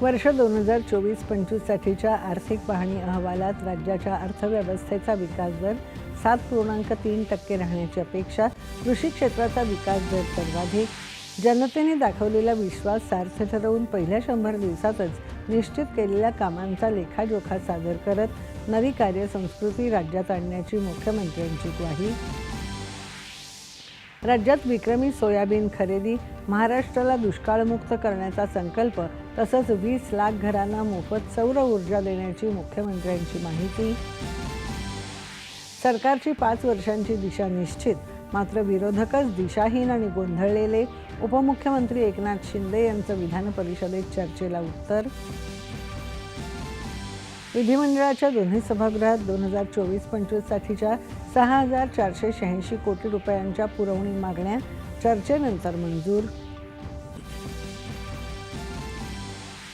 वर्ष दोन हजार चोवीस पंचवीससाठीच्या आर्थिक पाहणी अहवालात राज्याच्या अर्थव्यवस्थेचा विकास दर सात पूर्णांक तीन टक्के राहण्याची अपेक्षा कृषी क्षेत्राचा विकास दर सर्वाधिक. जनतेने दाखवलेला विश्वास सार्थ ठरवून पहिल्या शंभर दिवसातच निश्चित केलेल्या कामांचा लेखाजोखा सादर करत नवी कार्यसंस्कृती राज्यात आणण्याची मुख्यमंत्र्यांची ग्वाही. राज्यात विक्रमी सोयाबीन खरेदी महाराष्ट्राला दुष्काळमुक्त करण्याचा संकल्प तसंच वीस लाख घरांना मोफत सौर ऊर्जा देण्याची मुख्यमंत्र्यांची माहिती. सरकारची पाच वर्षांची दिशा निश्चित मात्र विरोधकच दिशाहीन आणि गोंधळलेले उपमुख्यमंत्री एकनाथ शिंदे यांचं विधान परिषदेत चर्चेला उत्तर. विधिमंडळाच्या दोन्ही सभागृहात दोन हजार चोवीस पंचवीससाठीच्या सहा हजार चारशे शहाऐंशी कोटी रुपयांच्या पुरवणी मागण्या चर्चेनंतर मंजूर.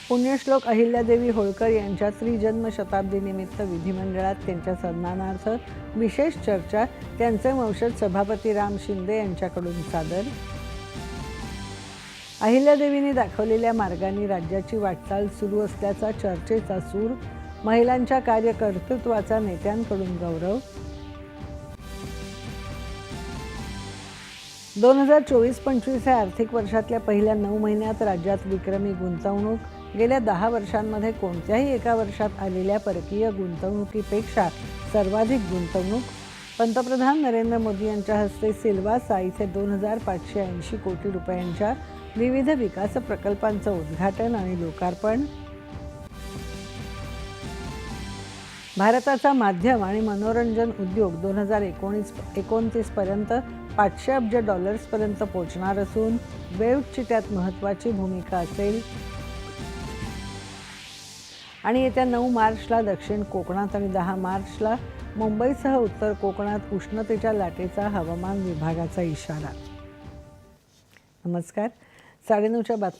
पुण्यश्लोक अहिल्यादेवी होळकर यांच्या त्रिजन्म शताब्दीनिमित्त विधिमंडळात त्यांच्या सन्मानार्थ विशेष चर्चा त्यांचे वंशज सभापती राम शिंदे यांच्याकडून सादर. अहिल्यादेवींनी दाखवलेल्या मार्गाने राज्याची वाटचाल सुरू असल्याचा चर्चेचा सूर महिलांच्या कार्यकर्तृत्वाचा नेत्यांकडून गौरव. दोन हजार चोवीस पंचवीस या आर्थिक वर्षातल्या पहिल्या नऊ महिन्यात राज्यात विक्रमी गुंतवणूक. गेल्या दहा वर्षांमध्ये कोणत्याही एका वर्षात आलेल्या परकीय गुंतवणुकीपेक्षा सर्वाधिक गुंतवणूक. पंतप्रधान नरेंद्र मोदी यांच्या हस्ते सिल्वासा इथे दोन हजार पाचशे ऐंशी कोटी रुपयांच्या विविध विकास प्रकल्पांचं उद्घाटन आणि लोकार्पण. भारताचा माध्यम आणि मनोरंजन उद्योग दोन हजार एकोणीस एकोणतीसपर्यंत पाचशे अब्ज डॉलर्सपर्यंत पोहोचणार असून वेव्हची त्यात महत्त्वाची भूमिका असेल. आणि येत्या नऊ मार्चला दक्षिण कोकणात आणि दहा मार्चला मुंबईसह उत्तर कोकणात उष्णतेच्या लाटेचा हवामान विभागाचा इशारा. नमस्कार. साडेनऊच्या बातम्या